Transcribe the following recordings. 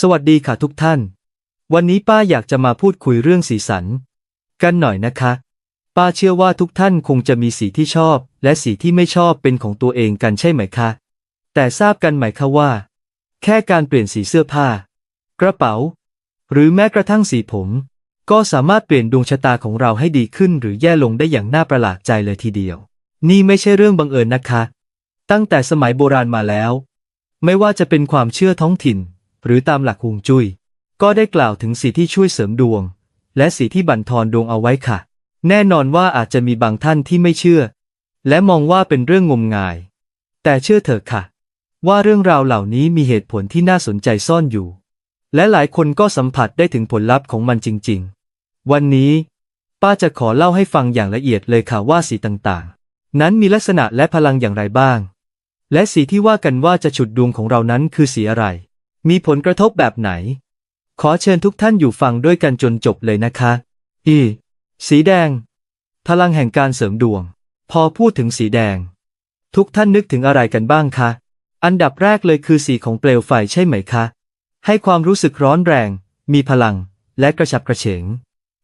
สวัสดีค่ะทุกท่าน วันนี้ป้าอยากจะมาพูดคุยเรื่องสีสัน กันหน่อยนะคะ ป้าเชื่อว่าทุกท่านคงจะมีสีที่ชอบ และสีที่ไม่ชอบเป็นของตัวเองกันใช่ไหมคะ แต่ทราบกันไหมคะว่า แค่การเปลี่ยนสีเสื้อผ้า กระเป๋า หรือแม้กระทั่งสีผม ก็สามารถเปลี่ยนดวงชะตาของเราให้ดีขึ้น หรือแย่ลงได้อย่างน่าประหลาดใจเลยทีเดียว นี่ไม่ใช่เรื่องบังเอิญนะคะ ตั้งแต่สมัยโบราณมาแล้ว ไม่ว่าจะเป็นความเชื่อท้องถิ่น หรือตามหลักฮวงจุ้ยก็ได้กล่าวถึงสีที่ช่วยเสริมดวง และสีที่บั่นทอนดวงเอาไว้ค่ะ แน่นอนว่าอาจจะมีบางท่านที่ไม่เชื่อ และมองว่าเป็นเรื่องงมงาย แต่เชื่อเถอะค่ะ ว่าเรื่องราวเหล่านี้มีเหตุผลที่น่าสนใจซ่อนอยู่ และหลายคนก็สัมผัสได้ถึงผลลัพธ์ของมันจริง ๆ วันนี้ ป้าจะขอเล่าให้ฟังอย่างละเอียดเลยค่ะว่าสีต่างๆ นั้นมีลักษณะและพลังอย่างไรบ้าง และสีที่ว่ากันว่าจะฉุดดวงของเรานั้นคือสีอะไร มีผลกระทบแบบไหน ขอเชิญทุกท่านอยู่ฟังด้วยกันจนจบเลยนะคะ อีสีแดง พลังแห่งการเสริมดวง พอพูดถึงสีแดง ทุกท่านนึกถึงอะไรกันบ้างคะ อันดับแรกเลยคือสีของเปลวไฟใช่ไหมคะ ให้ความรู้สึกร้อนแรง มีพลัง และกระฉับกระเฉง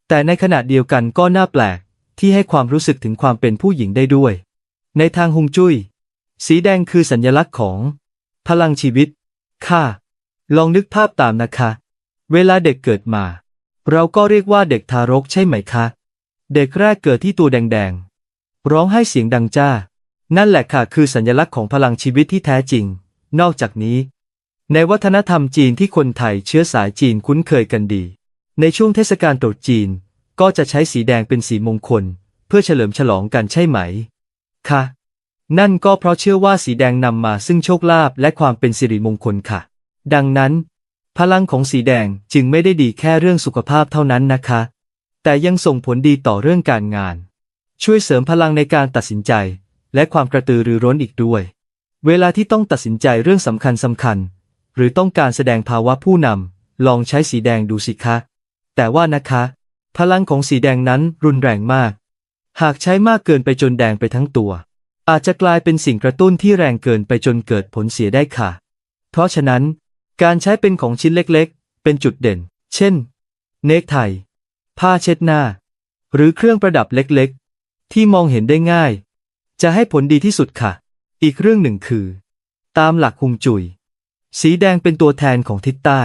แต่ในขณะเดียวกันก็น่าแปลก ที่ให้ความรู้สึกถึงความเป็นผู้หญิงได้ด้วย ในทางฮวงจุ้ย สีแดงคือสัญลักษณ์ของ พลังชีวิต ค่ะ ลองนึกภาพตามนะคะ เวลาเด็กเกิดมา เราก็เรียกว่าเด็กทารกใช่ไหมคะ เด็กแรกเกิดที่ตัวแดงๆ ร้องให้เสียงดังจ้า นั่นแหละค่ะคือสัญลักษณ์ของพลังชีวิตที่แท้จริง นอกจากนี้ ในวัฒนธรรมจีนที่คนไทยเชื้อสายจีนคุ้นเคยกันดี ในช่วงเทศกาลตรุษจีน ก็จะใช้สีแดงเป็นสีมงคล เพื่อเฉลิมฉลองกันใช่ไหม คะ นั่นก็เพราะเชื่อว่าสีแดงนำมาซึ่งโชคลาภและความเป็นสิริมงคลค่ะ ดังนั้น พลังของสีแดงจึงไม่ได้ดีแค่เรื่องสุขภาพเท่านั้นนะคะ แต่ยังส่งผลดีต่อเรื่องการงาน ช่วยเสริมพลังในการตัดสินใจ และความกระตือรือร้นอีกด้วย เวลาที่ต้องตัดสินใจเรื่องสำคัญสำคัญ หรือต้องการแสดงภาวะผู้นำลองใช้สีแดงดูสิคะ แต่ว่านะคะ พลังของสีแดงนั้นรุนแรงมาก หากใช้มากเกินไปจนแดงไปทั้งตัวอาจจะกลายเป็นสิ่งกระตุ้นที่แรงเกินไปจนเกิดผลเสียได้ค่ะ เพราะฉะนั้น การใช้เป็นของชิ้นเล็กๆ เป็นจุดเด่น เช่น เนกไท ผ้าเช็ดหน้า หรือเครื่องประดับเล็กๆ ที่มองเห็นได้ง่าย จะให้ผลดีที่สุดค่ะ อีกเรื่องหนึ่งคือ ตามหลักฮวงจุย สีแดงเป็นตัวแทนของทิศใต้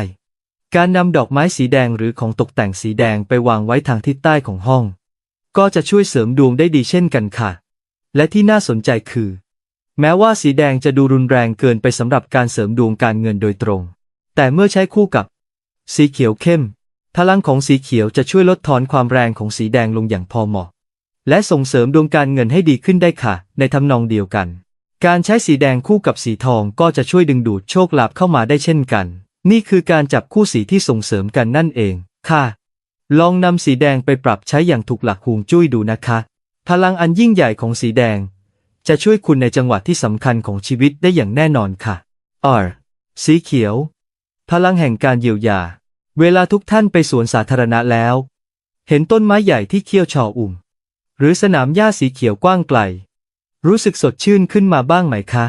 การนำดอกไม้สีแดงหรือของตกแต่งสีแดงไปวางไว้ทางทิศใต้ของห้อง ก็จะช่วยเสริมดวงได้ดีเช่นกันค่ะ และที่น่าสนใจคือ แม้ว่าสีแดงจะดูรุนแรงเกินไปสำหรับการเสริมดวงการเงินโดยตรง แต่เมื่อใช้คู่กับ สีเขียวเข้ม พลังของสีเขียวจะช่วยลดทอนความแรงของสีแดงลงอย่างพอเหมาะ และส่งเสริมดวงการเงินให้ดีขึ้นได้ค่ะ ในทำนองเดียวกัน การใช้สีแดงคู่กับสีทองก็จะช่วยดึงดูดโชคลาภเข้ามาได้เช่นกัน นี่คือการจับคู่สีที่ส่งเสริมกันนั่นเองค่ะ ลองนำสีแดงไปปรับใช้อย่างถูกหลักฮวงจุ้ยดูนะคะ พลังอันยิ่งใหญ่ของสีแดง จะช่วยคุณในจังหวะที่สำคัญของชีวิตได้อย่างแน่นอนค่ะ R สีเขียว พลังแห่งการเยียวยา เวลาทุกท่านไปสวนสาธารณะแล้ว เห็นต้นไม้ใหญ่ที่เขี้ยวชออุ่ม หรือสนามหญ้าสีเขียวกว้างไกล รู้สึกสดชื่นขึ้นมาบ้างไหมคะ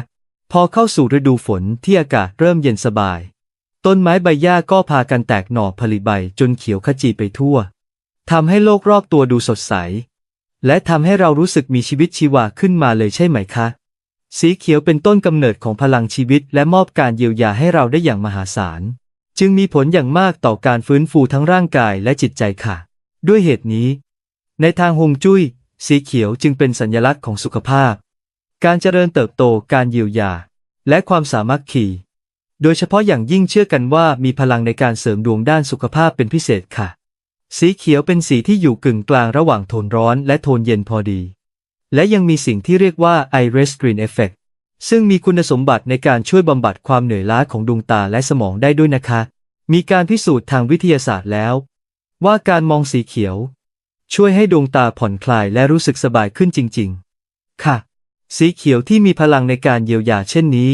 พอเข้าสู่ฤดูฝนที่อากาศเริ่มเย็นสบาย ต้นไม้ใบหญ้าก็พากันแตกหน่อผลิใบจนเขียวขจีไปทั่วทำให้โลกรอบตัวดูสดใส และทำให้เรารู้สึกมีชีวิตชีวาขึ้นมาเลยใช่ไหมคะ สีเขียวเป็นต้นกำเนิดของพลังชีวิตและมอบการเยียวยาให้เราได้อย่างมหาศาล จึงมีผลอย่างมากต่อการฟื้นฟูทั้งร่างกายและจิตใจค่ะ ด้วยเหตุนี้ ในทางฮวงจุ้ย สีเขียวจึงเป็นสัญลักษณ์ของสุขภาพ การเจริญเติบโตการเยียวยา และความสามัคคี โดยเฉพาะอย่างยิ่งเชื่อกันว่ามีพลังในการเสริมดวงด้านสุขภาพเป็นพิเศษค่ะ สีเขียวเป็นสีที่อยู่กึ่งกลางระหว่างโทนร้อนและโทนเย็นพอดี และยังมีสิ่งที่เรียกว่า iris green effect ซึ่งมีคุณสมบัติในการช่วยบำบัดความเหนื่อยล้าของดวงตาและสมองได้ด้วยนะคะ มีการพิสูจน์ทางวิทยาศาสตร์แล้ว ว่าการมองสีเขียว ช่วยให้ดวงตาผ่อนคลายและรู้สึกสบายขึ้นจริง ๆ ค่ะ สีเขียวที่มีพลังในการเยียวยาเช่นนี้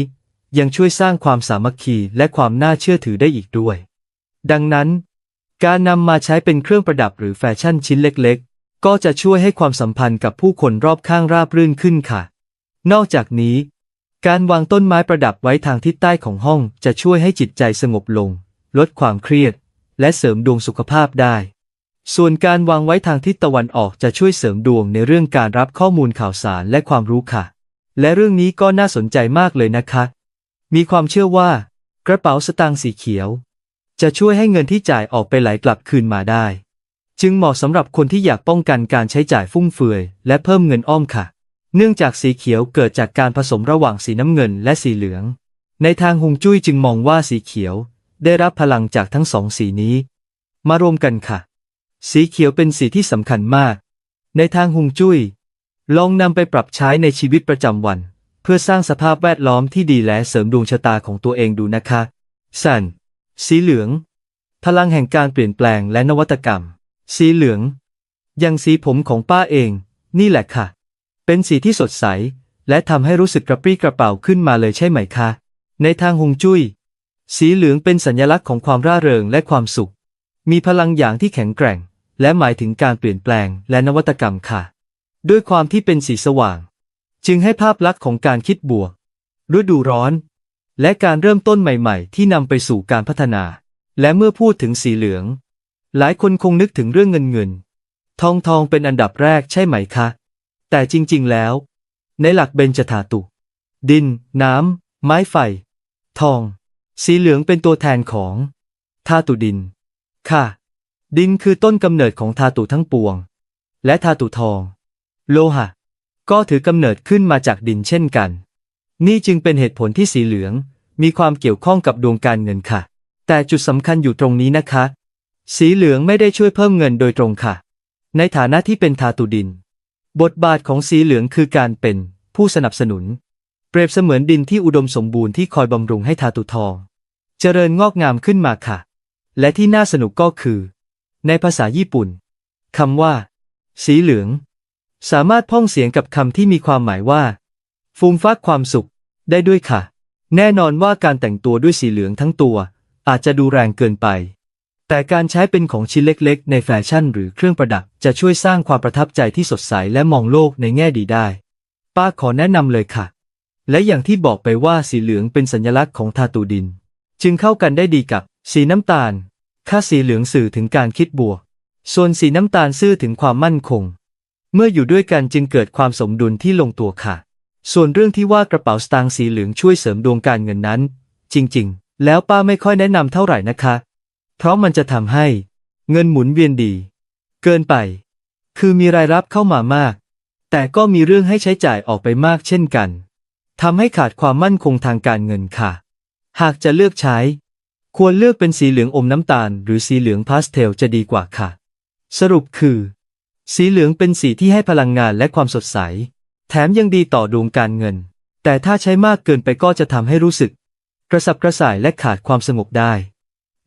ยังช่วยสร้างความสามัคคีและความน่าเชื่อถือได้อีกด้วย ดังนั้น การนำมาใช้เป็นเครื่องประดับหรือแฟชั่นชิ้นเล็กๆ ก็จะช่วยให้ความสัมพันธ์กับผู้คนรอบข้างราบรื่นขึ้นค่ะ นอกจากนี้ การวางต้นไม้ประดับไว้ทางทิศใต้ของห้องจะช่วยให้จิตใจสงบลง ลดความเครียด และเสริมดวงสุขภาพได้ ส่วนการวางไว้ทางทิศตะวันออกจะช่วยเสริมดวงในเรื่องการรับข้อมูลข่าวสารและความรู้ค่ะ และเรื่องนี้ก็น่าสนใจมากเลยนะคะ มีความเชื่อว่า กระเป๋าสตางค์สีเขียว จะช่วยให้เงินที่จ่ายออกไปไหลกลับคืนมาได้ จึงเหมาะสำหรับคนที่อยากป้องกันการใช้จ่ายฟุ่มเฟือย และเพิ่มเงินอ้อมค่ะ เนื่องจากสีเขียวเกิดจากการผสมระหว่างสีน้ำเงินและสีเหลือง ในทางฮวงจุ้ยจึงมองว่าสีเขียว ได้รับพลังจากทั้งสองสีนี้ มารวมกันค่ะ สีเขียวเป็นสีที่สำคัญมาก ในทางฮวงจุ้ย ลองนำไปปรับใช้ในชีวิตประจำวัน เพื่อสร้างสภาพแวดล้อมที่ดีและเสริมดวงชะตาของตัวเองดูนะคะสันสีเหลือง พลังแห่งการเปลี่ยนแปลงและนวัตกรรม สีเหลืองย่างสีผมของป้าเอง นี่แหละค่ะ เป็นสีที่สดใส และทำให้รู้สึกกระปรี้กระเป๋าขึ้นมาเลยใช่ไหมคะ ในทางฮวงจุ้ย สีเหลืองเป็นสัญลักษณ์ของความร่าเริงและความสุข มีพลังอย่างที่แข็งแกร่ง และหมายถึงการเปลี่ยนแปลงและนวัตกรรมค่ะ ด้วยความที่เป็นสีสว่าง จึงให้ภาพลักษณ์ของการคิดบวกฤดูร้อน และการเริ่มต้นใหม่ ๆ ที่นำไปสู่การพัฒนา และเมื่อพูดถึงสีเหลือง หลายคนคงนึกถึงเรื่องเงินเงิน ทองทองเป็นอันดับแรกใช่ไหมคะ แต่จริง ๆ แล้ว ในหลักเบญจธาตุ ดิน น้ำ ไม้ไฟ ทอง สีเหลืองเป็นตัวแทนของธาตุดิน ค่ะ ดินคือต้นกำเนิดของธาตุทั้งปวง และธาตุทอง โลหะ ก็ถือกำเนิดขึ้นมาจากดินเช่นกัน นี่จึงเป็นเหตุผลที่สีเหลืองมีความเกี่ยวข้องกับดวงการเงินค่ะ แต่จุดสำคัญอยู่ตรงนี้นะคะ สีเหลืองไม่ได้ช่วยเพิ่มเงินโดยตรงค่ะ ในฐานะที่เป็นธาตุดิน บทบาทของสีเหลืองคือการเป็นผู้สนับสนุน เปรียบเสมือนดินที่อุดมสมบูรณ์ที่คอยบำรุงให้ธาตุทอง เจริญงอกงามขึ้นมาค่ะ และที่น่าสนุกก็คือ ในภาษาญี่ปุ่นคำว่า สีเหลือง สามารถพ้องเสียงกับคำที่มีความหมายว่า ฟูมฟักความสุข ได้ด้วยค่ะ แน่นอนว่าการแต่งตัวด้วยสีเหลืองทั้งตัว อาจจะดูแรงเกินไป แต่การใช้เป็นของชิ้นเล็กๆ ในแฟชั่นหรือเครื่องประดับ จะช่วยสร้างความประทับใจที่สดใสและมองโลกในแง่ดีได้ ป้าขอแนะนำเลยค่ะ และอย่างที่บอกไปว่าสีเหลืองเป็นสัญลักษณ์ของธาตุดิน จึงเข้ากันได้ดีกับ สีน้ำตาล ค่าสีเหลืองสื่อถึงการคิดบวก ส่วนสีน้ำตาลซื่อถึงความมั่นคง เมื่ออยู่ด้วยกันจึงเกิดความสมดุลที่ลงตัวค่ะ ส่วนเรื่องที่ว่ากระเป๋าสตางค์สีเหลืองช่วยเสริมดวงการเงินนั้น จริงๆ แล้วป้าไม่ค่อยแนะนำเท่าไหร่นะคะ เพราะมันจะทำให้ เงินหมุนเวียนดี เกินไป คือมีรายรับเข้ามามาก แต่ก็มีเรื่องให้ใช้จ่ายออกไปมากเช่นกันทำให้ขาดความมั่นคงทางการเงินค่ะ หากจะเลือกใช้ ควรเลือกเป็นสีเหลืองอมน้ำตาล หรือสีเหลืองพาสเทลจะดีกว่าค่ะ สรุปคือ สีเหลืองเป็นสีที่ให้พลังงานและความสดใส แถมยังดีต่อดวงการเงิน แต่ถ้าใช้มากเกินไปก็จะทำให้รู้สึก กระสับกระส่ายและขาดความสงบได้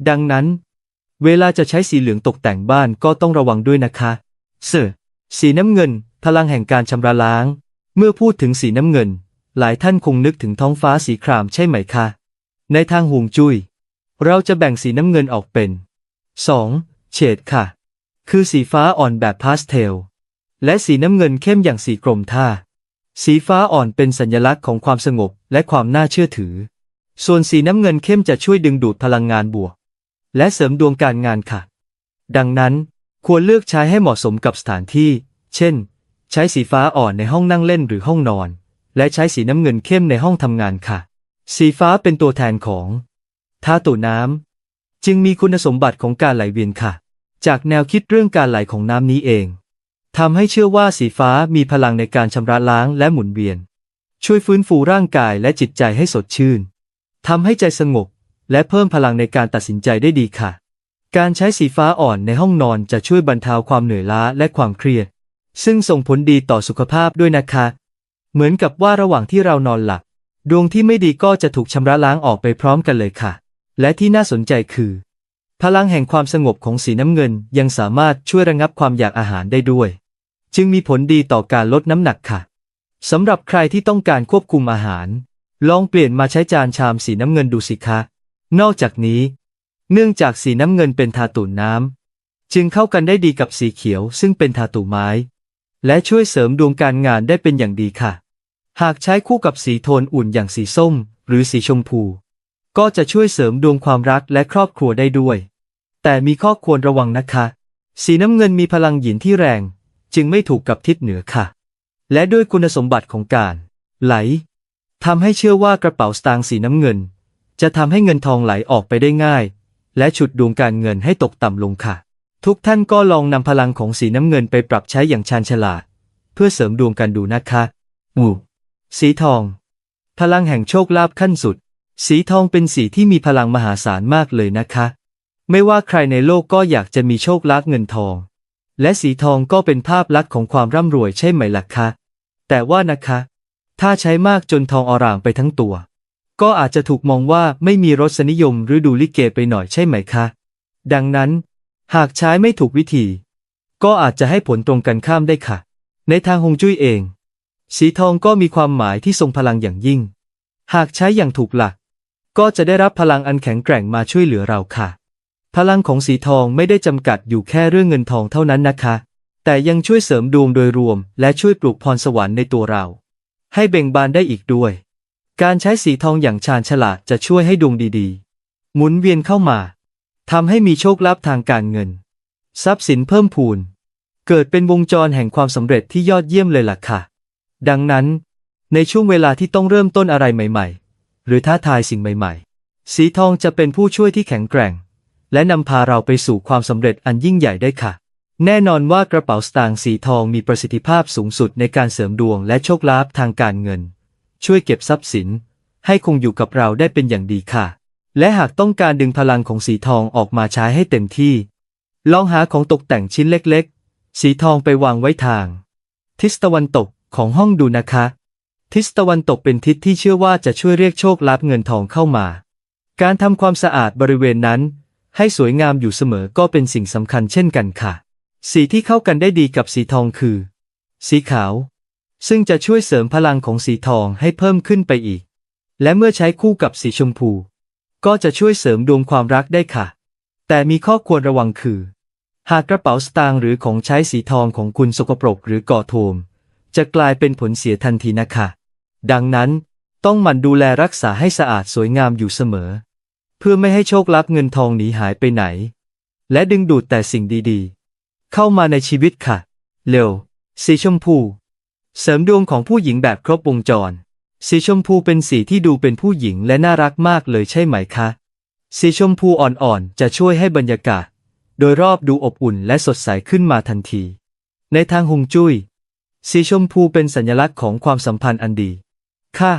ดังนั้น เวลาจะใช้สีเหลืองตกแต่งบ้านก็ต้องระวังด้วยนะคะ เสอสีน้ำเงิน พลังแห่งการชำระล้าง เมื่อพูดถึงสีน้ำเงิน หลายท่านคงนึกถึงท้องฟ้าสีครามใช่ไหมคะ ในทางฮวงจุย้ย เราจะแบ่งสีน้ำเงินออกเป็น 2. เฉดค่ะ คือสีฟ้าอ่อนแบบพาสเทล และสีน้ำเงินเข้มอย่างสีกรมท่า สีฟ้าอ่อนเป็นสัญลักษณ์ของความสงบและความน่าเชื่อถือ ส่วนสีน้ำเงินเข้มจะช่วยดึงดูดพลังงานบวก และเสริมดวงการงานค่ะ ดังนั้น ควรเลือกใช้ให้เหมาะสมกับสถานที่ เช่น ใช้สีฟ้าอ่อนในห้องนั่งเล่นหรือห้องนอน และใช้สีน้ำเงินเข้มในห้องทำงานค่ะ สีฟ้าเป็นตัวแทนของธาตุน้ำจึงมีคุณสมบัติของการไหลเวียนค่ะ จากแนวคิดเรื่องการไหลของน้ำนี้เองทำให้เชื่อว่าสีฟ้ามีพลังในการชำระล้างและหมุนเวียน ช่วยฟื้นฟูร่างกายและจิตใจให้สดชื่นทำให้ใจสงบ และเพิ่มพลังในการตัดสินใจได้ดีค่ะ การใช้สีฟ้าอ่อนในห้องนอนจะช่วยบรรเทาความเหนื่อยล้าและความเครียด ซึ่งส่งผลดีต่อสุขภาพด้วยนะคะ เหมือนกับว่าระหว่างที่เรานอนหลับดวงที่ไม่ดีก็จะถูกชำระล้างออกไปพร้อมกันเลยค่ะ และที่น่าสนใจคือ พลังแห่งความสงบของสีน้ำเงินยังสามารถช่วยระงับความอยากอาหารได้ด้วย จึงมีผลดีต่อการลดน้ำหนักค่ะสำหรับใครที่ต้องการควบคุมอาหาร ลองเปลี่ยนมาใช้จานชามสีน้ำเงินดูสิคะ นอกจากนี้ เนื่องจากสีน้ำเงินเป็นธาตุน้ำ จึงเข้ากันได้ดีกับสีเขียวซึ่งเป็นธาตุไม้ และช่วยเสริมดวงการงานได้เป็นอย่างดีค่ะ หากใช้คู่กับสีโทนอุ่นอย่างสีส้ม หรือสีชมพู ก็จะช่วยเสริมดวงความรักและครอบครัวได้ด้วย แต่มีข้อควรระวังนะคะ สีน้ำเงินมีพลังหยินที่แรง จึงไม่ถูกกับทิศเหนือค่ะ และด้วยคุณสมบัติของการ ไหลทำให้เชื่อว่ากระเป๋าสตางค์สีน้ำเงิน จะทำให้เงินทองไหลออกไปได้ง่าย และฉุดดวงการเงินให้ตกต่ำลงค่ะ ทุกท่านก็ลองนำพลังของสีน้ำเงินไปปรับใช้อย่างชาญฉลาด เพื่อเสริมดวงกันดูนะคะหมู่สีทอง พลังแห่งโชคลาภขั้นสุด สีทองเป็นสีที่มีพลังมหาศาลมากเลยนะคะ ไม่ว่าใครในโลกก็อยากจะมีโชคลาภเงินทอง และสีทองก็เป็นภาพลักษณ์ของความร่ำรวยใช่ไหมล่ะคะ แต่ว่านะคะ ถ้าใช้มากจนทองอร่ามไปทั้งตัว ก็อาจจะถูกมองว่าไม่มีรสนิยมหรือดูลิเกไปหน่อยใช่ไหมคะ ดังนั้น หากใช้ไม่ถูกวิธี ก็อาจจะให้ผลตรงกันข้ามได้ค่ะ ในทางฮวงจุ้ยเอง สีทองก็มีความหมายที่ทรงพลังอย่างยิ่ง หากใช้อย่างถูกหลัก ก็จะได้รับพลังอันแข็งแกร่งมาช่วยเหลือเราค่ะ พลังของสีทองไม่ได้จำกัดอยู่แค่เรื่องเงินทองเท่านั้นนะคะ แต่ยังช่วยเสริมดวงโดยรวม และช่วยปลูกพรสวรรค์ในตัวเรา ให้เบ่งบานได้อีกด้วย การใช้สีทองอย่างชาญฉลาดจะช่วยให้ดวงดีๆ หมุนเวียนเข้ามาทำให้มีโชคลาภทางการเงิน ทรัพย์สินเพิ่มพูน เกิดเป็นวงจรแห่งความสำเร็จที่ยอดเยี่ยมเลยล่ะค่ะ ดังนั้น ในช่วงเวลาที่ต้องเริ่มต้นอะไรใหม่ๆ หรือท้าทายสิ่งใหม่ๆ สีทองจะเป็นผู้ช่วยที่แข็งแกร่ง และนำพาเราไปสู่ความสำเร็จอันยิ่งใหญ่ได้ค่ะ แน่นอนว่ากระเป๋าสตางค์สีทองมีประสิทธิภาพสูงสุดในการเสริมดวงและโชคลาภทางการเงิน ช่วยเก็บทรัพย์สิน ให้คงอยู่กับเราได้เป็นอย่างดีค่ะ และหากต้องการดึงพลังของสีทองออกมาใช้ให้เต็มที่ ลองหาของตกแต่งชิ้นเล็กๆ สีทองไปวางไว้ทาง ทิศตะวันตกของห้องดูนะคะ ทิศตะวันตกเป็นทิศที่เชื่อว่าจะช่วยเรียกโชคลาภเงินทองเข้ามา การทำความสะอาดบริเวณนั้น ให้สวยงามอยู่เสมอก็เป็นสิ่งสำคัญเช่นกันค่ะ สีที่เข้ากันได้ดีกับสีทองคือ สีขาว ซึ่งจะช่วยเสริมพลังของสีทองให้เพิ่มขึ้นไปอีก และเมื่อใช้คู่กับสีชมพู ก็จะช่วยเสริมดวงความรักได้ค่ะ แต่มีข้อควรระวังคือ หากกระเป๋าสตางค์หรือของใช้สีทองของคุณสกปรกหรือก่อโทม จะกลายเป็นผลเสียทันทีนะคะ ดังนั้นต้องหมั่นดูแลรักษาให้สะอาดสวยงามอยู่เสมอ เพื่อไม่ให้โชคลับเงินทองหนีหายไปไหน และดึงดูดแต่สิ่งดีๆ เข้ามาในชีวิตค่ะ เร็ว สีชมพู เสริมดวงของผู้หญิงแบบครบวงจร สีชมพูเป็นสีที่ดูเป็นผู้หญิงและน่ารักมากเลยใช่ไหมคะ สีชมพูอ่อนๆ จะช่วยให้บรรยากาศ โดยรอบดูอบอุ่นและสดใสขึ้นมาทันที ในทางฮวงจุ้ย สีชมพูเป็นสัญลักษณ์ของความสัมพันธ์อันดี ค่ะ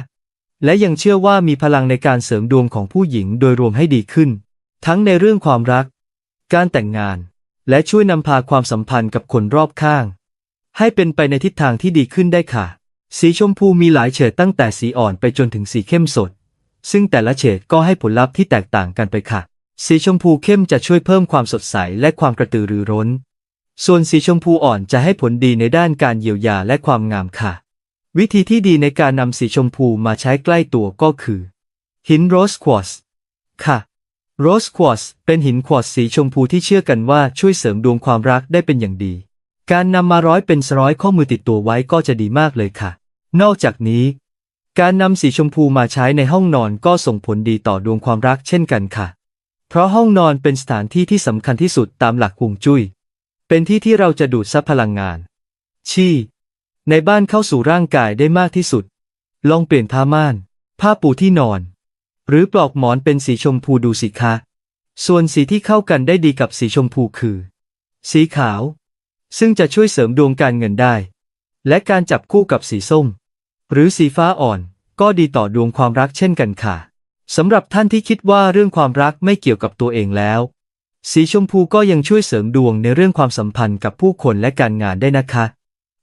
และยังเชื่อว่ามีพลังในการเสริมดวงของผู้หญิงโดยรวมให้ดีขึ้น ทั้งในเรื่องความรัก การแต่งงาน และช่วยนำพาความสัมพันธ์กับคนรอบข้าง ให้เป็นไปในทิศทางที่ดีขึ้นได้ค่ะ สีชมพูมีหลายเฉดตั้งแต่สีอ่อนไปจนถึงสีเข้มสด ซึ่งแต่ละเฉดก็ให้ผลลัพธ์ที่แตกต่างกันไปค่ะ สีชมพูเข้มจะช่วยเพิ่มความสดใสและความกระตือรือร้น ส่วนสีชมพูอ่อนจะให้ผลดีในด้านการเยียวยาและความงามค่ะ วิธีที่ดีในการนำสีชมพูมาใช้ใกล้ตัวก็คือ หินโรสควอตซ์ค่ะโรสควอตซ์เป็นหินควอตซ์สีชมพูที่เชื่อกันว่าช่วยเสริมดวงความรักได้เป็นอย่างดี การนำมาร้อยเป็นร้อยข้อมือติดตัวไว้ก็จะดีมากเลยค่ะ นอกจากนี้ การนำสีชมพูมาใช้ในห้องนอนก็ส่งผลดีต่อดวงความรักเช่นกันค่ะ เพราะห้องนอนเป็นสถานที่ที่สำคัญที่สุดตามหลักฮวงจุ้ย เป็นที่ที่เราจะดูดซับพลังงาน ชี่ ในบ้านเข้าสู่ร่างกายได้มากที่สุด ลองเปลี่ยนผ้าม่าน ผ้าปูที่นอน หรือปลอกหมอนเป็นสีชมพูดูสิคะ ส่วนสีที่เข้ากันได้ดีกับสีชมพูคือ สีขาว ซึ่งจะช่วยเสริมดวงการเงินได้ และการจับคู่กับสีส้ม หรือสีฟ้าอ่อน ก็ดีต่อดวงความรักเช่นกันค่ะสำหรับท่านที่คิดว่าเรื่องความรักไม่เกี่ยวกับตัวเองแล้ว สีชมพูก็ยังช่วยเสริมดวงในเรื่องความสัมพันธ์กับผู้คนและการงานได้นะคะ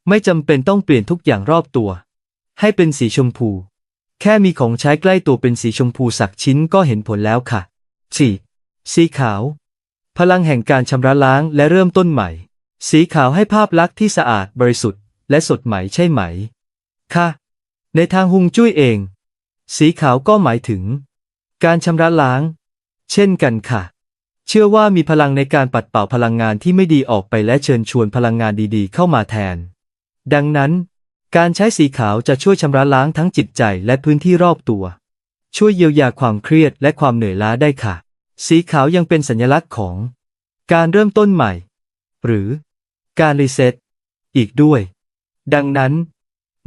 ไม่จำเป็นต้องเปลี่ยนทุกอย่างรอบตัว ให้เป็นสีชมพู แค่มีของใช้ใกล้ตัวเป็นสีชมพูสักชิ้นก็เห็นผลแล้วค่ะ 4. สีขาว พลังแห่งการชำระล้างและเริ่มต้นใหม่ สีขาวให้ภาพลักษณ์ที่สะอาดบริสุทธิ์และสดใหม่ใช่ไหม ค่ะ ในทางฮุงจุ้ยเอง สีขาวก็หมายถึง การชำระล้าง เช่นกันค่ะ เชื่อว่ามีพลังในการปัดเป่าพลังงานที่ไม่ดีออกไปและเชิญชวนพลังงานดีๆ เข้ามาแทน ดังนั้น การใช้สีขาวจะช่วยชำระล้างทั้งจิตใจและพื้นที่รอบตัว ช่วยเยียวยาความเครียดและความเหนื่อยล้าได้ค่ะ สีขาวยังเป็นสัญลักษณ์ของ การเริ่มต้นใหม่ หรือการรีเซ็ตอีกด้วย ดังนั้น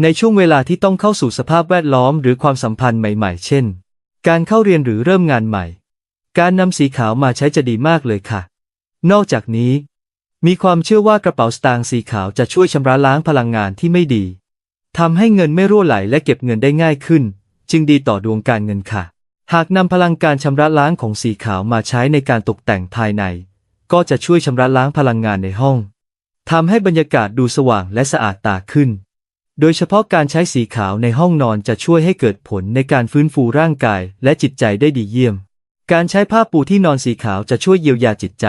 ในช่วงเวลาที่ต้องเข้าสู่สภาพแวดล้อมหรือความสัมพันธ์ใหม่ๆ เช่น การเข้าเรียนหรือเริ่มงานใหม่ การนำสีขาวมาใช้จะดีมากเลยค่ะ นอกจากนี้ มีความเชื่อว่ากระเป๋าสตางค์สีขาวจะช่วยชำระล้างพลังงานที่ไม่ดีทำให้เงินไม่รั่วไหลและเก็บเงินได้ง่ายขึ้น จึงดีต่อดวงการเงินค่ะ หากนำพลังการชำระล้างของสีขาวมาใช้ในการตกแต่งภายใน ก็จะช่วยชำระล้างพลังงานในห้องทำให้บรรยากาศดูสว่างและสะอาดตาขึ้น โดยเฉพาะการใช้สีขาวในห้องนอนจะช่วยให้เกิดผลในการฟื้นฟูร่างกายและจิตใจได้ดีเยี่ยม การใช้ผ้าปูที่นอนสีขาวจะช่วยเยียวยาจิตใจ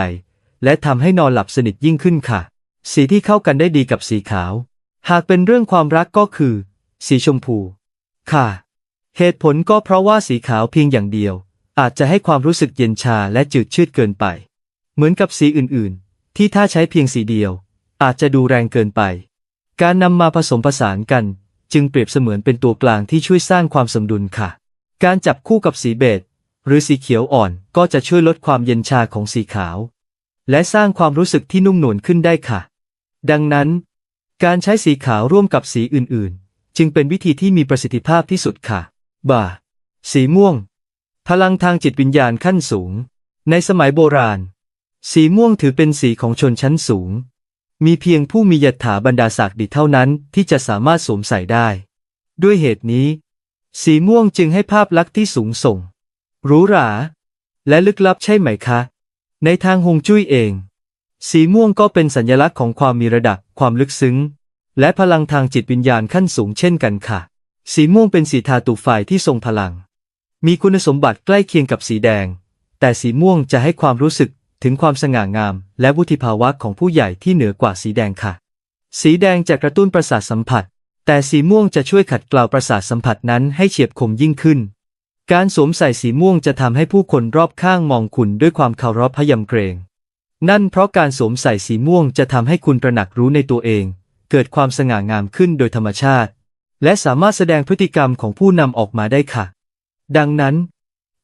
และทำให้นอนหลับสนิทยิ่งขึ้นค่ะ สีที่เข้ากันได้ดีกับสีขาว หากเป็นเรื่องความรักก็คือ สีชมพู ค่ะ เหตุผลก็เพราะว่าสีขาวเพียงอย่างเดียว อาจจะให้ความรู้สึกเย็นชาและจืดชืดเกินไป เหมือนกับสีอื่นๆ ที่ถ้าใช้เพียงสีเดียว อาจจะดูแรงเกินไป การนำมาผสมผสานกัน จึงเปรียบเสมือนเป็นตัวกลางที่ช่วยสร้างความสมดุลค่ะ การจับคู่กับสีเบจหรือสีเขียวอ่อนก็จะช่วยลดความเย็นชาของสีขาว และสร้างความรู้สึกที่นุ่มนวลขึ้นได้ค่ะ ดังนั้น การใช้สีขาวร่วมกับสีอื่นๆ จึงเป็นวิธีที่มีประสิทธิภาพที่สุดค่ะบ่าสีม่วง พลังทางจิตวิญญาณขั้นสูง ในสมัยโบราณ สีม่วงถือเป็นสีของชนชั้นสูง มีเพียงผู้มียศถาบรรดาศักดิ์เท่านั้นที่จะสามารถสวมใส่ได้ ด้วยเหตุนี้ สีม่วงจึงให้ภาพลักษณ์ที่สูงส่งหรูหรา และลึกลับใช่ไหมคะ ในทางฮวงจุ้ยเอง สีม่วงก็เป็นสัญลักษณ์ของความมีระดับ ความลึกซึ้ง และพลังทางจิตวิญญาณขั้นสูงเช่นกันค่ะ สีม่วงเป็นสีธาตุไฟที่ทรงพลัง มีคุณสมบัติใกล้เคียงกับสีแดง แต่สีม่วงจะให้ความรู้สึก ถึงความสง่างาม และวุฒิภาวะของผู้ใหญ่ที่เหนือกว่าสีแดงค่ะ สีแดงจะกระตุ้นประสาทสัมผัส แต่สีม่วงจะช่วยขัดเกลาประสาทสัมผัสนั้นให้เฉียบคมยิ่งขึ้น การสวมใส่สีม่วงจะทำให้ผู้คนรอบข้างมองคุณด้วยความเคารพพยำเกรง นั่นเพราะการสวมใส่สีม่วงจะทำให้คุณตระหนักรู้ในตัวเอง เกิดความสง่างามขึ้นโดยธรรมชาติ และสามารถแสดงพฤติกรรมของผู้นำออกมาได้ค่ะ ดังนั้น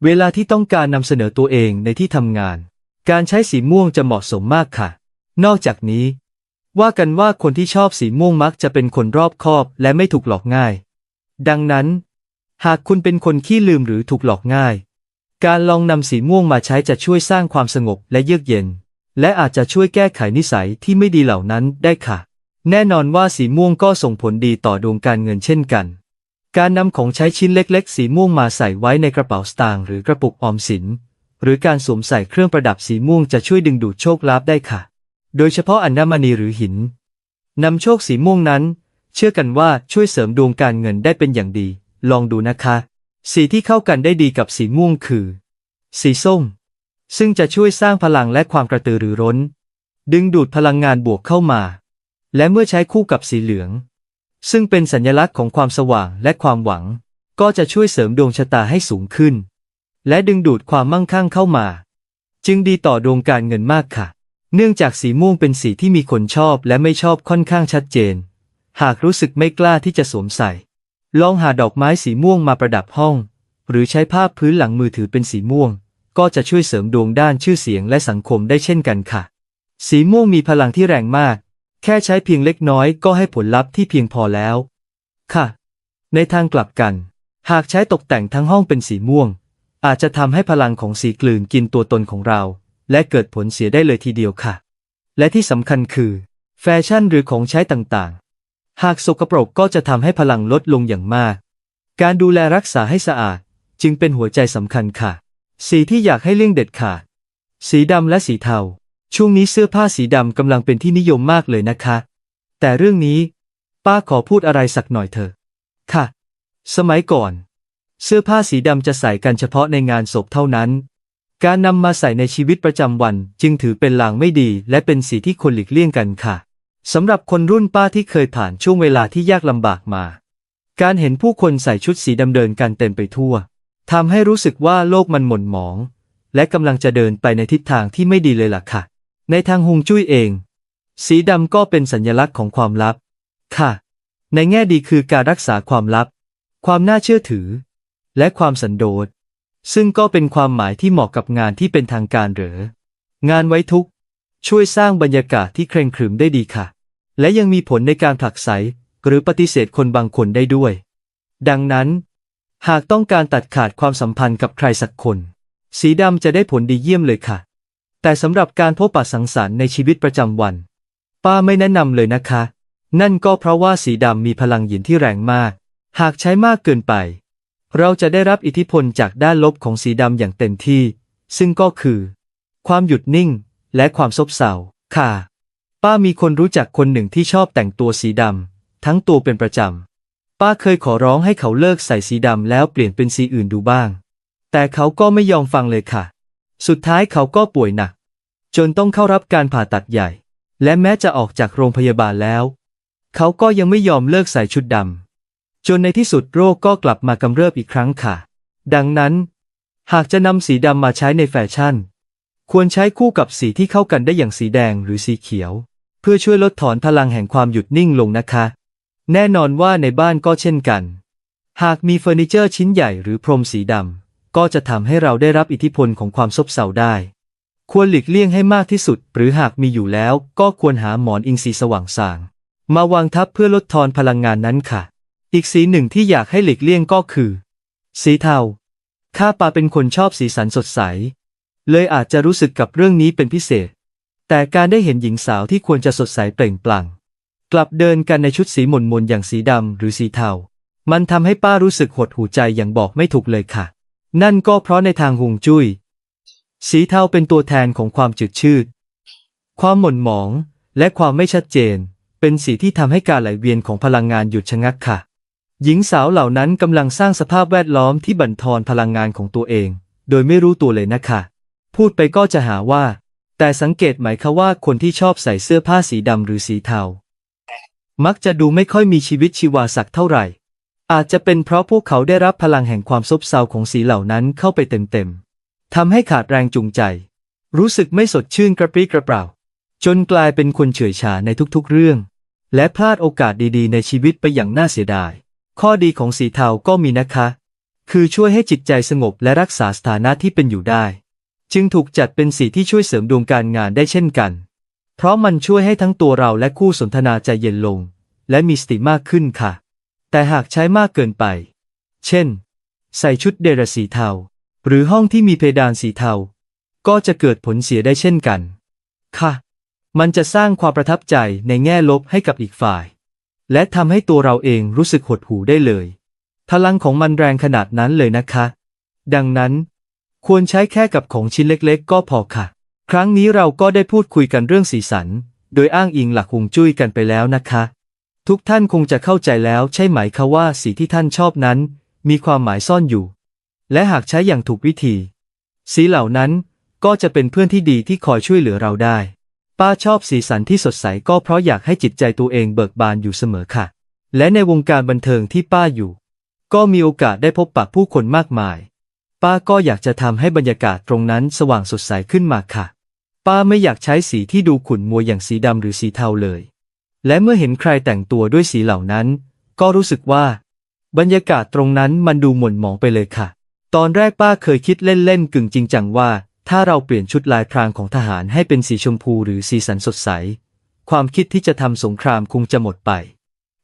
เวลาที่ต้องการนำเสนอตัวเองในที่ทำงาน การใช้สีม่วงจะเหมาะสมมากค่ะ นอกจากนี้ ว่ากันว่าคนที่ชอบสีม่วงมักจะเป็นคนรอบคอบและไม่ถูกหลอกง่าย ดังนั้น หากคุณเป็นคนขี้ลืมหรือถูกหลอกง่าย การลองนำสีม่วงมาใช้จะช่วยสร้างความสงบและเยือกเย็น และอาจจะช่วยแก้ไขนิสัยที่ไม่ดีเหล่านั้นได้ค่ะ แน่นอนว่าสีม่วงก็ส่งผลดีต่อดวงการเงินเช่นกัน การนำของใช้ชิ้นเล็ก ๆ สีม่วงมาใส่ไว้ในกระเป๋าสตางค์หรือกระปุกออมสิน หรือการสวมใส่เครื่องประดับสีม่วงจะช่วยดึงดูดโชคลาภได้ค่ะ โดยเฉพาะอัญมณีหรือหินนำโชคสีม่วงนั้น เชื่อกันว่าช่วยเสริมดวงการเงินได้เป็นอย่างดี ลองดูนะคะ สีที่เข้ากันได้ดีกับสีม่วงคือ สีส้ม ซึ่งจะช่วยสร้างพลังและความกระตือรือร้น ดึงดูดพลังงานบวกเข้ามา และเมื่อใช้คู่กับสีเหลือง ซึ่งเป็นสัญลักษณ์ของความสว่างและความหวัง ก็จะช่วยเสริมดวงชะตาให้สูงขึ้น และดึงดูดความมั่งคั่งเข้ามา จึงดีต่อดวงการเงินมากค่ะ เนื่องจากสีม่วงเป็นสีที่มีคนชอบและไม่ชอบค่อนข้างชัดเจน หากรู้สึกไม่กล้าที่จะสวมใส่ ลองหาดอกไม้สีม่วงมาประดับห้อง หรือใช้ภาพพื้นหลังมือถือเป็นสีม่วง ก็จะช่วยเสริมดวงด้านชื่อเสียงและสังคมได้เช่นกันค่ะ สีม่วงมีพลังที่แรงมาก แค่ใช้เพียงเล็กน้อยก็ให้ผลลัพธ์ที่เพียงพอแล้ว ค่ะ ในทางกลับกัน หากใช้ตกแต่งทั้งห้องเป็นสีม่วง อาจจะทำให้พลังของสีกลืนกินตัวตนของเรา และเกิดผลเสียได้เลยทีเดียวค่ะ และที่สำคัญคือ แฟชั่นหรือของใช้ต่างๆ หากสกปรกก็จะทำให้พลังลดลงอย่างมาก การดูแลรักษาให้สะอาด จึงเป็นหัวใจสำคัญค่ะ สีที่อยากให้เลี่ยงเด็ดขาด สีดำและสีเทา ช่วงนี้เสื้อผ้าสีดำกำลังเป็นที่นิยมมากเลยนะคะ แต่เรื่องนี้ ป้าขอพูดอะไรสักหน่อยเถอะค่ะ สมัยก่อน เสื้อผ้าสีดำจะใส่กันเฉพาะในงานศพเท่านั้น การนำมาใส่ในชีวิตประจำวันจึงถือเป็นลางไม่ดี และเป็นสีที่คนหลีกเลี่ยงกันค่ะสำหรับคนรุ่นป้าที่เคยผ่านช่วงเวลาที่ยากลำบากมา การเห็นผู้คนใส่ชุดสีดำเดินกันเต็มไปทั่วทำให้รู้สึกว่าโลกมันหม่นหมอง และกำลังจะเดินไปในทิศทางที่ไม่ดีเลยล่ะค่ะ ในทางฮวงจุ้ยเอง สีดำก็เป็นสัญลักษณ์ของความลับ ค่ะ ในแง่ดีคือการรักษาความลับ ความน่าเชื่อถือ และความสันโดษ ซึ่งก็เป็นความหมายที่เหมาะกับงานที่เป็นทางการหรือ งานไว้ทุกช่วยสร้างบรรยากาศที่เคร่งครึมได้ดีค่ะ และยังมีผลในการผลักไสหรือปฏิเสธคนบางคนได้ด้วย ดังนั้น หากต้องการตัดขาดความสัมพันธ์กับใครสักคน สีดำจะได้ผลดีเยี่ยมเลยค่ะ แต่สำหรับการพบปะสังสรรค์ในชีวิตประจำวัน ป้าไม่แนะนำเลยนะคะ นั่นก็เพราะว่าสีดำมีพลังหยินที่แรงมาก หากใช้มากเกินไป เราจะได้รับอิทธิพลจากด้านลบของสีดำอย่างเต็มที่ ซึ่งก็คือ ความหยุดนิ่ง และความซบเซาค่ะ ป้ามีคนรู้จักคนหนึ่งที่ชอบแต่งตัวสีดำทั้งตัวเป็นประจำ ป้าเคยขอร้องให้เขาเลิกใส่สีดำแล้วเปลี่ยนเป็นสีอื่นดูบ้าง แต่เขาก็ไม่ยอมฟังเลยค่ะ สุดท้ายเขาก็ป่วยหนัก จนต้องเข้ารับการผ่าตัดใหญ่ และแม้จะออกจากโรงพยาบาลแล้ว เขาก็ยังไม่ยอมเลิกใส่ชุดดำ จนในที่สุดโรคก็กลับมากำเริบอีกครั้งค่ะ ดังนั้น หากจะนำสีดำมาใช้ในแฟชั่น ควรใช้คู่กับสีที่เข้ากันได้อย่างสีแดงหรือสีเขียว เพื่อช่วยลดถอนพลังแห่งความหยุดนิ่งลงนะคะ แน่นอนว่าในบ้านก็เช่นกัน หากมีเฟอร์นิเจอร์ชิ้นใหญ่หรือพรมสีดำก็จะทำให้เราได้รับอิทธิพลของความซบเซาได้ ควรหลีกเลี่ยงให้มากที่สุด หรือหากมีอยู่แล้วก็ควรหาหมอนอิงสีสว่างสางมาวางทับเพื่อลดทอนพลังงานนั้นค่ะ อีกสีหนึ่งที่อยากให้หลีกเลี่ยงก็คือ สีเทา ข้าปาเป็นคนชอบสีสันสดใส เลยอาจจะรู้สึกกับเรื่องนี้เป็นพิเศษ แต่การได้เห็นหญิงสาวที่ควรจะสดใสเปล่งปลั่ง กลับเดินกันในชุดสีหม่นมนอย่างสีดำหรือสีเทา มันทำให้ป้ารู้สึกหดหูใจอย่างบอกไม่ถูกเลยค่ะ นั่นก็เพราะในทางฮวงจุ้ย สีเทาเป็นตัวแทนของความจืดชืด ความหม่นหมองและความไม่ชัดเจน เป็นสีที่ทำให้การไหลเวียนของพลังงานหยุดชะงักค่ะ หญิงสาวเหล่านั้นกำลังสร้างสภาพแวดล้อมที่บั่นทอนพลังงานของตัวเอง โดยไม่รู้ตัวเลยนะคะ พูดไปก็จะหาว่า แต่สังเกตไหมคะว่าคนที่ชอบใส่เสื้อผ้าสีดำหรือสีเทา มักจะดูไม่ค่อยมีชีวิตชีวาสักเท่าไหร่ อาจจะเป็นเพราะพวกเขาได้รับพลังแห่งความซบเซาของสีเหล่านั้นเข้าไปเต็มๆทำให้ขาดแรงจูงใจ รู้สึกไม่สดชื่นกระปรี้กระเปร่า จนกลายเป็นคนเฉื่อยชาในทุกๆเรื่อง และพลาดโอกาสดีๆ ในชีวิตไปอย่างน่าเสียดาย ข้อดีของสีเทาก็มีนะคะ คือช่วยให้จิตใจสงบและรักษาสถานะที่เป็นอยู่ได้ จึงถูกจัดเป็นสีที่ช่วยเสริมดวงการงานได้เช่นกัน เพราะมันช่วยให้ทั้งตัวเราและคู่สนทนาใจเย็นลง และมีสติมากขึ้นค่ะ แต่หากใช้มากเกินไป เช่น ใส่ชุดเดรสีเทา หรือห้องที่มีเพดานสีเทา ก็จะเกิดผลเสียได้เช่นกัน ค่ะ มันจะสร้างความประทับใจในแง่ลบให้กับอีกฝ่าย และทำให้ตัวเราเองรู้สึกหดหู่ได้เลย พลังของมันแรงขนาดนั้นเลยนะคะ ดังนั้น ควรใช้แค่กับของชิ้นเล็กๆ ก็พอค่ะ ครั้งนี้เราก็ได้พูดคุยกันเรื่องสีสัน โดยอ้างอิงหลักฮวงจุ้ยกันไปแล้วนะคะ ทุกท่านคงจะเข้าใจแล้วใช่ไหมคะว่าสีที่ท่านชอบนั้น มีความหมายซ่อนอยู่ และหากใช้อย่างถูกวิธี สีเหล่านั้นก็จะเป็นเพื่อนที่ดีที่คอยช่วยเหลือเราได้ ป้าชอบสีสันที่สดใสก็เพราะอยากให้จิตใจตัวเองเบิกบานอยู่เสมอค่ะ และในวงการบันเทิงที่ป้าอยู่ ก็มีโอกาสได้พบปะผู้คนมากมาย ป้าก็อยากจะทำให้บรรยากาศตรงนั้นสว่างสดใสขึ้นมาค่ะ ป้าไม่อยากใช้สีที่ดูขุ่นมัวอย่างสีดำหรือสีเทาเลย และเมื่อเห็นใครแต่งตัวด้วยสีเหล่านั้น ก็รู้สึกว่า บรรยากาศตรงนั้นมันดูหม่นหมองไปเลยค่ะ ตอนแรกป้าเคยคิดเล่นๆกึ่งจริงจังว่า ถ้าเราเปลี่ยนชุดลายพรางของทหารให้เป็นสีชมพูหรือสีสันสดใส ความคิดที่จะทำสงครามคงจะหมดไป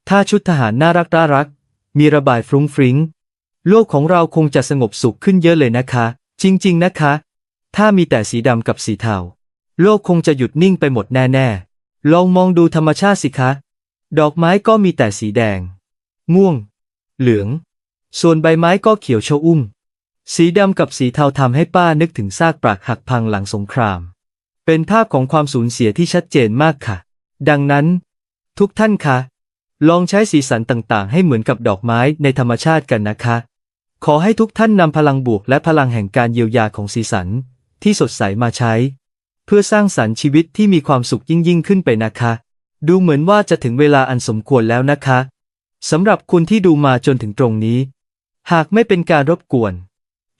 ถ้าชุดทหารน่ารักน่ารัก มีระบายฟรุ้งฟริ้ง โลกของเราคงจะสงบสุขขึ้นเยอะเลยนะคะ จริง ๆ นะคะ ถ้ามีแต่สีดำกับสีเทา โลกคงจะหยุดนิ่งไปหมดแน่ ๆ ลองมองดูธรรมชาติสิคะ ดอกไม้ก็มีแต่สีแดง ม่วง เหลือง ส่วนใบไม้ก็เขียวชอุ่ม สีดำกับสีเทาทำให้ป้านึกถึงซากปรักหักพังหลังสงคราม เป็นภาพของความสูญเสียที่ชัดเจนมากค่ะ ดังนั้น ทุกท่านคะลองใช้สีสันต่างๆ ให้เหมือนกับดอกไม้ในธรรมชาติกันนะคะ ขอให้ทุกท่านนำพลังบวกและพลังแห่งการเยียวยาของสีสัน ที่สดใสมาใช้ เพื่อสร้างสรรค์ชีวิตที่มีความสุขยิ่งยิ่งขึ้นไปนะคะ ดูเหมือนว่าจะถึงเวลาอันสมควรแล้วนะคะสำหรับคุณที่ดูมาจนถึงตรงนี้ หากไม่เป็นการรบกวน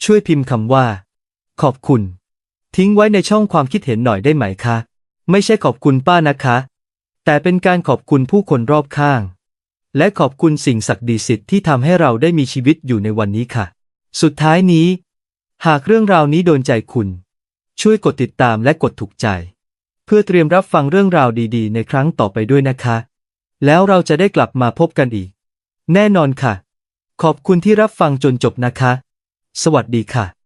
ช่วยพิมพ์คำว่า ขอบคุณ ทิ้งไว้ในช่องความคิดเห็นหน่อยได้ไหมคะ ไม่ใช่ขอบคุณป้านะคะ แต่เป็นการขอบคุณผู้คนรอบข้าง และขอบคุณสิ่งศักดิ์สิทธิ์ที่ทำให้เราได้มีชีวิตอยู่ในวันนี้ค่ะ สุดท้ายนี้ หากเรื่องราวนี้โดนใจคุณ ช่วยกดติดตามและกดถูกใจ เพื่อเตรียมรับฟังเรื่องราวดีๆ ในครั้งต่อไปด้วยนะคะ แล้วเราจะได้กลับมาพบกันอีก แน่นอนค่ะ ขอบคุณที่รับฟังจนจบนะคะ สวัสดีค่ะ